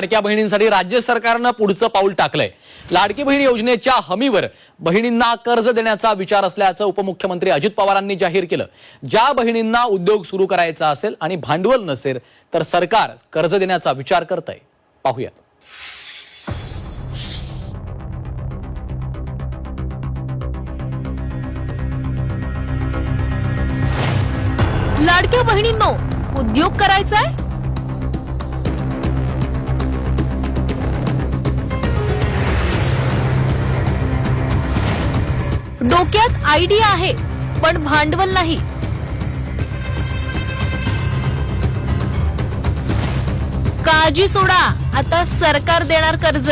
लाडक्या बहिणींसाठी राज्य सरकारनं पुढचं पाऊल टाकलंय. लाडकी बहीण योजनेच्या हमीवर बहिणींना कर्ज देण्याचा विचार असल्याचं उपमुख्यमंत्री अजित पवारांनी जाहीर केलं. ज्या बहिणींना उद्योग सुरू करायचा असेल आणि भांडवल नसेल तर सरकार कर्ज देण्याचा विचार करतंय. पाहूयात. लाडक्या बहिणींनो उद्योग करायचाय? डोक्यात आयडिया आहे पण भांडवल नाही. काळजी सोडा आता सरकार देणार कर्ज.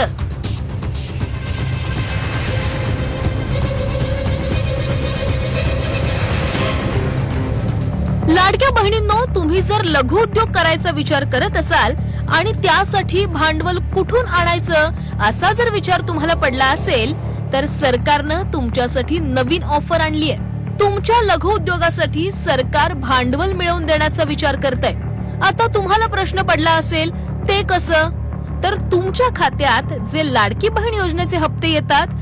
लाडक्या बहिणींनो तुम्ही जर लघु उद्योग करायचा विचार करत असाल आणि त्यासाठी भांडवल कुठून आणायचं असा जर विचार तुम्हाला पडला असेल तर सरकारनं तुमच्यासाठी नवीन ऑफर आणली आहे तुमच्या लघु उद्योगासाठी सरकार भांडवल मिळवून देण्याचा विचार करतंय. आता तुम्हाला प्रश्न पडला असेल ते कसं? तर तुमच्या खात्यात जे लाडकी बहीण योजनेचे हप्ते येतात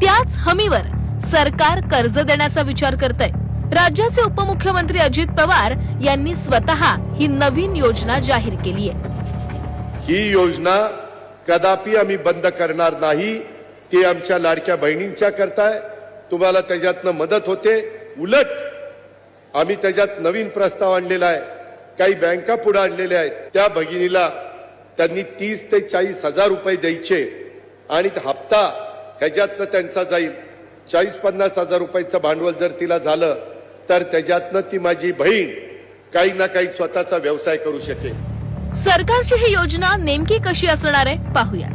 त्याच हमीवर सरकार कर्ज देण्याचा विचार करतंय. राज्याचे उपमुख्यमंत्री अजित पवार यांनी स्वतः ही नवीन योजना जाहीर केली आहे ही योजना कदापि आम्ही बंद करणार नाही. ते आमच्या लाडक्या बहिणींच्या करताय. तुम्हाला त्याच्यातनं मदत होते. उलट आम्ही त्याच्यात नवीन प्रस्ताव आणलेला आहे. काही बँका पुढे आणलेल्या आहेत. त्या भगिनीला त्यांनी तीस ते चाळीस हजार रुपये द्यायचे. आणि हप्ता ह्याच्यातनं त्यांचा जाईल. चाळीस पन्नास हजार रुपयाचं भांडवल जर तिला झालं तर त्याच्यातनं ती माझी बहीण काही ना काही स्वतःचा व्यवसाय करू शकेल. सरकारची ही योजना नेमकी कशी असणार आहे? पाहूया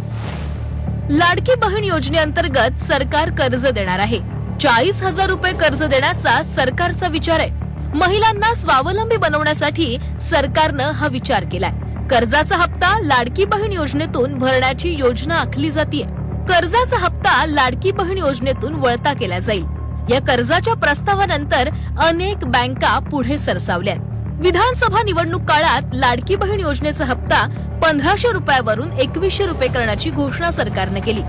लाडकी बहीण योजनेअंतर्गत सरकार कर्ज देणार आहे. चाळीस हजार रुपये कर्ज देण्याचा सरकारचा विचार आहे. महिलांना स्वावलंबी बनवण्यासाठी सरकारनं हा विचार केलाय. कर्जाचा हप्ता लाडकी बहीण योजनेतून भरण्याची योजना आखली जाते कर्जाचा हप्ता लाडकी बहीण योजनेतून वळता केला जाईल. या कर्जाच्या प्रस्तावानंतर अनेक बँका पुढे सरसावल्यात. विधानसभा निवडणूक काळात लाडकी बहीण योजनेचा हप्ता पंधराशे रुपयावरून एकवीसशे रुपये करण्याची घोषणा सरकारने केली.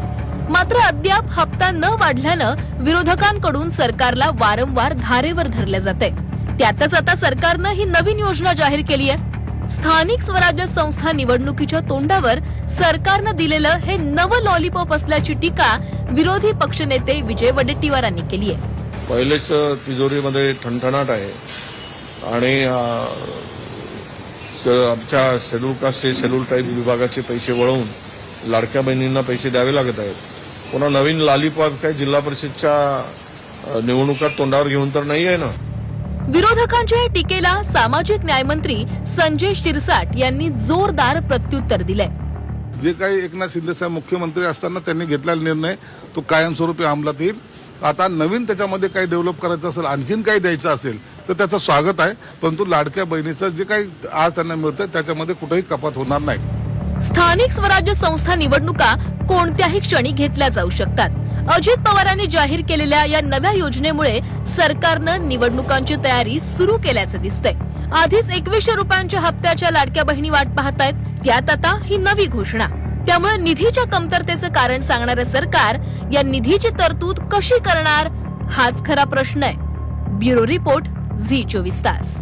मात्र अद्याप हप्ता न वाढल्यानं विरोधकांकडून सरकारला वारंवार धारेवर धरलं जाते. त्यातच आता सरकारनं ही नवीन योजना जाहीर केली आहे. स्थानिक स्वराज्य संस्था निवडणुकीच्या तोंडावर सरकारनं दिलेलं हे नवं लॉलीपॉप असल्याची टीका विरोधी पक्षनेते विजय वडेट्टीवारांनी केली आहे. पहिलेच तिजोरीमध्ये ठणठणाट आहे. आणि आमच्या शेड्यूल कास्ट शेड्यूल ट्राईब विभागाचे पैसे वळवून लाडक्या बहिणींना पैसे द्यावे लागत आहेत. पुन्हा नवीन लालीपॉप काय जिल्हा परिषदच्या अ, निवडणुकात तोंडावर घेऊन तर नाही आहे ना? विरोधकांच्या या टीकेला सामाजिक न्यायमंत्री संजय शिरसाट यांनी जोरदार प्रत्युत्तर दिलंय. जे काही एकनाथ शिंदे साहेब मुख्यमंत्री असताना त्यांनी घेतलेला निर्णय तो कायमस्वरूपी अंमलात येईल. आता नवीन त्याच्यामध्ये काही डेव्हलप करायचं असेल आणखीन काही द्यायचं असेल तर त्याचं स्वागत आहे. परंतु लाडक्या बहिणीचं जे काही आज त्यांना मिळतं त्याच्यामध्ये कुठेही कपात होणार नाही. स्थानिक स्वराज्य संस्था निवडणुका कोणत्याही क्षणी घेतल्या जाऊ शकतात. अजित पवारांनी जाहीर केलेल्या या नव्या योजनेमुळे सरकारनं निवडणुकांची तयारी सुरू केल्याचं दिसतंय. आधीच एकवीसशे रुपयांच्या हप्त्याच्या लाडक्या बहिणी वाट पाहतायत त्यात आता ही नवी घोषणा. त्यामुळे निधीच्या कमतरतेचं कारण सांगणारं सरकार या निधीची तरतूद कशी करणार हाच खरा प्रश्न आहे. ब्युरो रिपोर्ट झी चोवीस तास.